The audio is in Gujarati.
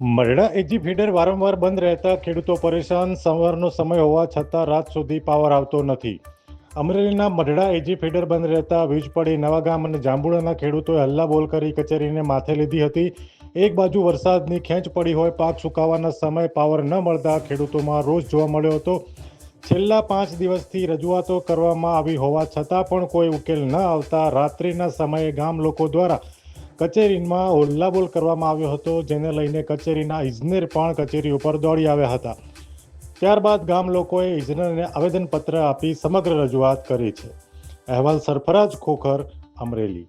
મરડા એજી ફીડર વારંવાર બંધ રહેતા ખેડૂતો પરેશાન, સવારનો સમય હોવા છતાં રાત સુધી પાવર આવતો નથી. અમરેલીના મઢડા એજી ફીડર બંધ રહેતા વીજ પડી નવાગામ અને જાંબુડાના ખેડૂતોએ હલ્લાબોલ કરી કચેરીને માથે લીધી હતી. એક બાજુ વરસાદની ખેંચ પડી હોય, પાક સુકાવાના સમય પાવર ન મળતા ખેડૂતોમાં રોષ જોવા મળ્યો હતો. છેલ્લા પાંચ દિવસથી રજૂઆતો કરવામાં આવી હોવા છતાં પણ કોઈ ઉકેલ ન આવતા રાત્રિના સમયે ગામ લોકો દ્વારા કચેરીમાં હોલ્લાબોલ કરવામાં આવ્યો હતો, જેને લઈને કચેરીના ઇજનેર પણ કચેરી ઉપર દોડી આવ્યા હતા. ત્યારબાદ ગામ લોકોએ ઇજનેરને આવેદનપત્ર આપી સમગ્ર રજૂઆત કરી છે. અહેવાલ સરફરાજ ખોખર, અમરેલી.